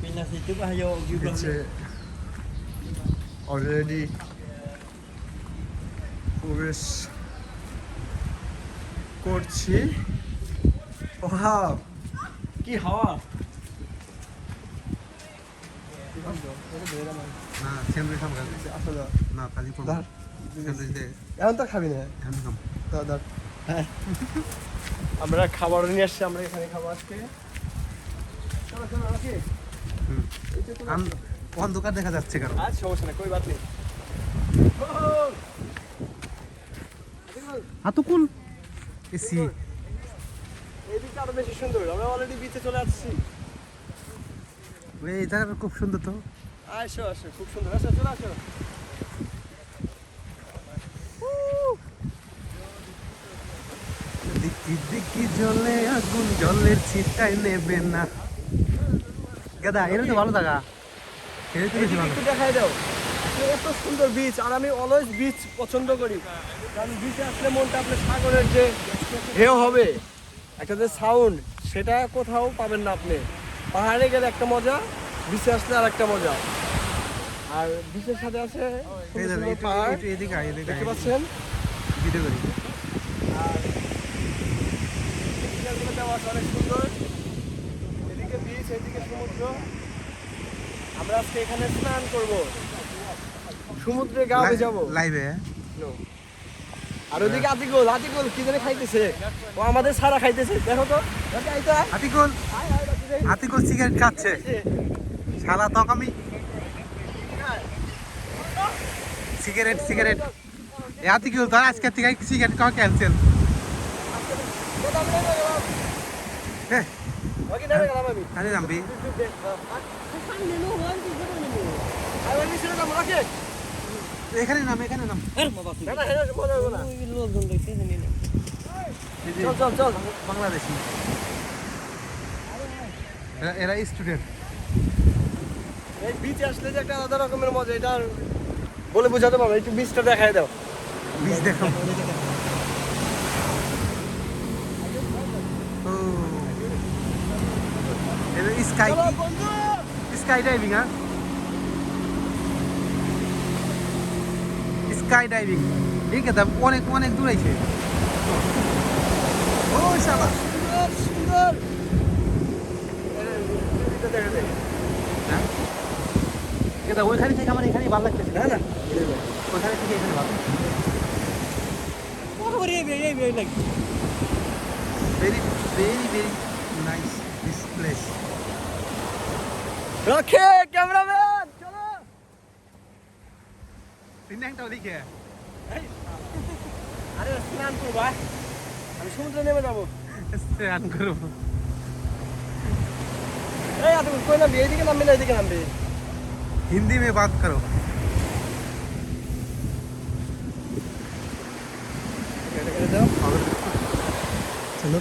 Pindah situ bah yo jublang. হচ্ছে already প্রবেশ করছি ওয়াও কি হাওয়া হ্যাঁ। আমরা খাবার নিয়ে আসছি আমরা এখানে খাব আজকে। অন্ধকার দেখা যাচ্ছে কারণ আজ সমস্যা না কই বাত নেই হাতুকুল। এসি। এইদিকে আরও বেশি সুন্দর আমরা অলরেডি বিচে চলে আসছি। এই জায়গাটা খুব সুন্দর তো। আসো আসো খুব সুন্দর। আসো চলে আসো। দিকি দিকি জলে আগুন জলের ছিটাই নেবে না। গাদা তো ভালো জায়গা। এর তো বেশি ভালো। দেখাই দাও। এত সুন্দর বিচ আর আমি অলওয়েজ বিচ পছন্দ করি। কারণ বিচে আসলে মনটা আপনার সাগরের যে ঢেউ হবে একটা যে সাউন্ড সেটা কোথাও পাবেন না আপনি। পাহাড়ে গেলে একটা মজা বিচে আসলে আর একটা মজা। আর বিচের সাথে আছে পাহাড়। দেখতে পাচ্ছেন? ভিডিও করি। আর অনেক সুন্দর। বিচ এদিকে সমুদ্র। আমরা আজকে এখানে স্নান করব। সমুদ্রে গা যাব লাইভে আর ওদিকে আতিকুল আতিকুল কি জানি খাইতেছে। ও আমাদের সারা খাইতেছে। দেখো তো। আতিকুল। আতিকুল সিগারেট খাচ্ছে। শালা তক আমি। সিগারেট সিগারেট এ আতিকুল তোর আজকে থেকে সিগারেট খাওয়া ক্যান্সেল। হ্যাঁ নামো, ওকে। এখানে নাম এখানে নাম চল, চল, চল। বাংলাদেশি এরা- এরা স্টুডেন্ট এই বিচে আসলে যে একটা আলাদা রকমের মজা এটা বলে বোঝাতে পারব। একটু বিচটা দেখাই দাও। বীজ দেখো ও এটা স্কাই। স্কাই ডাইভিং হ্যাঁ স্কাই ডাইভিং এই কথা অনেক অনেক দূর আছে ও শালা সুন্দর, সুন্দর। এটা ওইখানে থেকে আমার এখানে ভালো লাগছে না, না। ওইখানে থেকে এখানে ভালো ini very very very nice this place rake cameraman চলো। তিন একটা ওদিকে আরে স্নান করব ভাই আমি সমুদ্রে নেমে যাব। স্নান করব। এই আদম কই নামবি? এইদিকে হিন্দি মে বাত করো। চলো।